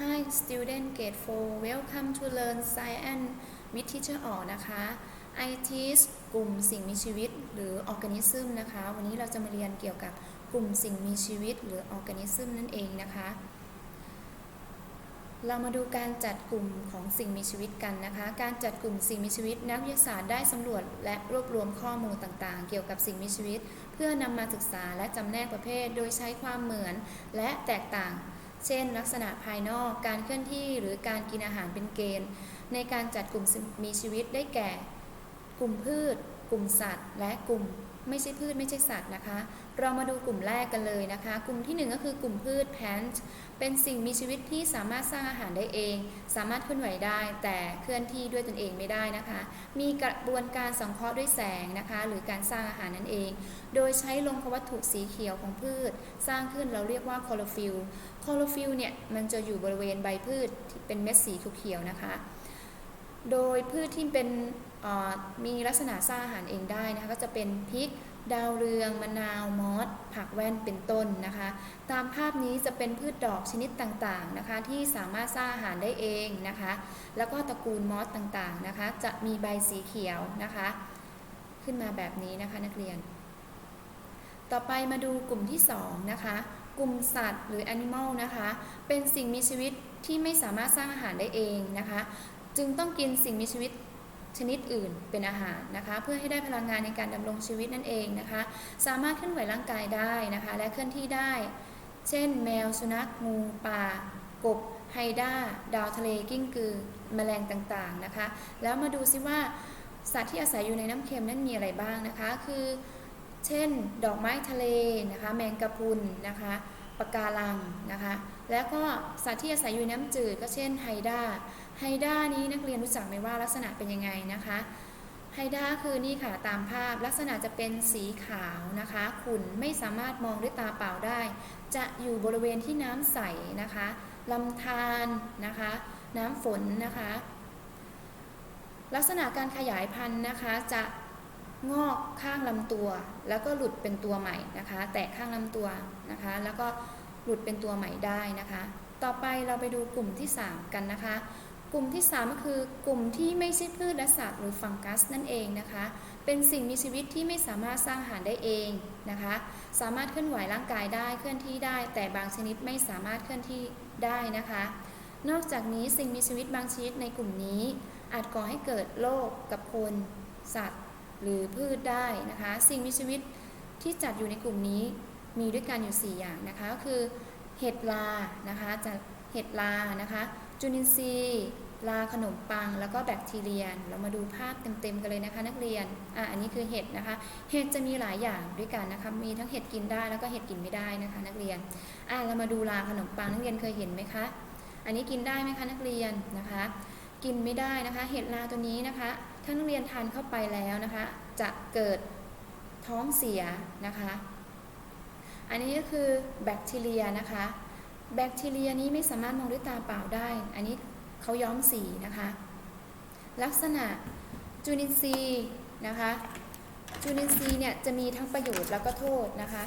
Hi student grade 4 welcome to learn science with teacher ออนะคะ I teach กลุ่มสิ่งมีชีวิตหรือ organism นะคะ วันนี้เราจะมาเรียนเกี่ยวกับกลุ่มสิ่งมีชีวิตหรือ organism นั่นเองนะคะ เรามาดูการจัดกลุ่มของสิ่งมีชีวิตกันนะคะ การจัดกลุ่มสิ่งมีชีวิต นักวิทยาศาสตร์ได้สำรวจและรวบรวมข้อมูลต่างๆ เกี่ยวกับสิ่งมีชีวิต เพื่อนำมาศึกษาและจำแนกประเภท โดยใช้ความเหมือนและแตกต่าง เช่น ลักษณะภายนอก การเคลื่อนที่หรือการกินอาหารเป็นเกณฑ์ ในการจัดกลุ่มมีชีวิตได้แก่ กลุ่มพืช กลุ่มสัตว์ และกลุ่ม ไม่ใช่พืชไม่ใช่สัตว์นะคะ เรามาดูกลุ่มแรกกันเลยนะคะ กลุ่มที่หนึ่งก็คือกลุ่มพืช plant เป็นสิ่งมีชีวิตที่สามารถสร้างอาหารได้เอง สามารถเคลื่อนไหวได้ แต่เคลื่อนที่ด้วยตนเองไม่ได้นะคะ มีกระบวนการสังเคราะห์ด้วยแสงนะคะ หรือการสร้างอาหารนั่นเอง โดยใช้ลงวัตถุสีเขียวของพืช สร้างขึ้นเราเรียกว่าคลอโรฟิลคลอโรฟิลเนี่ยมันจะอยู่บริเวณใบพืชเป็นเม็ดสีเขียวนะคะ โดยพืชที่เป็น มีลักษณะสร้างอาหารเองได้นะคะก็จะเป็นพริกดาวเรืองมะนาวมอสผักแว่นเป็นต้นนะคะ ตามภาพนี้จะเป็นพืชดอกชนิดต่างๆนะคะ ที่สามารถสร้างอาหารได้เองนะคะ แล้วก็ตระกูลมอสต่างๆนะคะ จะมีใบสีเขียวนะคะ ขึ้นมาแบบนี้นะคะนักเรียน ต่อไปมาดูกลุ่มที่2นะคะกลุ่มสัตว์หรือ animal นะคะ เป็นสิ่งมีชีวิตที่ไม่สามารถสร้างอาหารได้เองนะคะ จึงต้องกินสิ่งมีชีวิต ชนิดอื่นเป็นอาหารนะคะ เพื่อให้ได้พลังงานในการดำรงชีวิตนั่นเองนะคะ สามารถเคลื่อนไหวร่างกายได้นะคะ และเคลื่อนที่ได้ เช่น แมวสุนัขงูปลากบไฮด้าดาวทะเลกิ้งกือแมลงต่างๆนะคะ แล้วมาดูซิว่าสัตว์ที่อาศัยอยู่ในน้ำเค็มนั้นมีอะไรบ้างนะคะ คือ เช่น ดอกไม้ทะเลนะคะ แมงกะพรุนนะคะ ปะการังนะคะ แล้วก็สัตว์ที่อาศัยอยู่นน้ำจืดก็เช่นไฮด้า ไฮด้านี้นักเรียนรู้จักไหมว่าลักษณะเป็นยังไงนะคะ ไฮด้าคือนี่ค่ะตามภาพลักษณะจะเป็นสีขาวนะคะขุ่นไม่สามารถมองด้วยตาเปล่าได้ จะอยู่บริเวณที่น้ำใสนะคะลำธารนะคะ น้ำฝนนะคะ ลักษณะการขยายพันธุ์นะคะจะ งอกข้างลำตัว แล้วก็หลุดเป็นตัวใหม่นะคะ แตกข้างลำตัวนะคะ แล้วก็หลุดเป็นตัวใหม่ได้นะคะ ต่อไปเราไปดูกลุ่มที่ 3 กันนะคะ กลุ่มที่ 3 ก็คือกลุ่มที่ไม่ใช่พืชและสัตว์หรือฟังกัสนั่นเองนะคะ เป็นสิ่งมีชีวิตที่ไม่สามารถสร้างอาหารได้เองนะคะ สามารถเคลื่อนไหวร่างกายได้เคลื่อนที่ได้ แต่บางชนิดไม่สามารถเคลื่อนที่ได้นะคะ นอกจากนี้สิ่งมีชีวิตบางชนิดในกลุ่มนี้ อาจก่อให้เกิดโรคกับคน สัตว์ หรือพืชได้นะคะ สิ่งมีชีวิตที่จัดอยู่ในกลุ่มนี้มีด้วยกันอยู่ 4 อย่างนะคะก็คือเห็ดลานะคะจะเห็ดลานะคะ จุลินทรีย์ลาขนมปังแล้วก็แบคทีเรียเรามาดูภาพเต็มๆกันเลยนะคะ นักเรียนอะอันนี้คือเห็ดนะคะ เห็ดจะมีหลายอย่างด้วยกันนะคะ มีทั้งเห็ดกินได้แล้วก็เห็ดกินไม่ได้นะคะ นักเรียนอะเรามาดูลาขนมปังนักเรียนเคยเห็นไหมคะ อันนี้กินได้ไหมคะนักเรียนนะคะ กินไม่ได้นะคะ เห็ดลาตัวนี้นะคะถ้านักเรียนทานเข้าไปแล้วนะคะ จะเกิดท้องเสียนะคะ อันนี้ก็คือแบคทีเรียนะคะ แบคทีเรียนี้ไม่สามารถมองด้วยตาเปล่าได้ อันนี้เขาย้อมสีนะคะ ลักษณะจุลินทรีย์นะคะจุลินทรีย์เนี่ยจะมีทั้งประโยชน์แล้วก็โทษนะคะ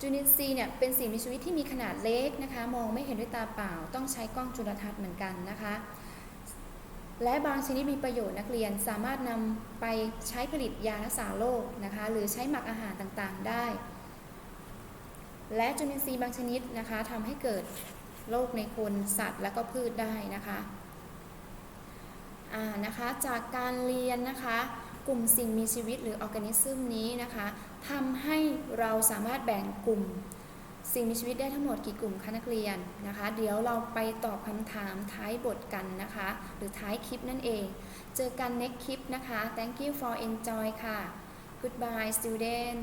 จุลินทรีย์เนี่ยเป็นสิ่งมีชีวิตที่มีขนาดเล็กนะคะ มองไม่เห็นด้วยตาเปล่า ต้องใช้กล้องจุลทรรศน์เหมือนกันนะคะ และบางชนิดมีประโยชน์นักเรียนสามารถนำไปใช้ผลิตยารักษาโรคนะคะ หรือใช้หมักอาหารต่างๆได้ และจุลินทรีย์บางชนิดนะคะทำให้เกิดโรคในคนสัตว์และก็พืชได้นะคะอ่านะคะจากการเรียนนะคะ กลุ่มสิ่งมีชีวิตหรือออร์แกนิซึมนี้นะคะทำให้เราสามารถแบ่งกลุ่ม สิ่งมีชีวิตได้ทั้งหมดกี่กลุ่มคะนักเรียนนะคะ เดี๋ยวเราไปตอบคำถามท้ายบทกันนะคะ หรือท้ายคลิปนั่นเอง เจอกัน next คลิปนะคะ thank you for enjoy ค่ะ goodbye student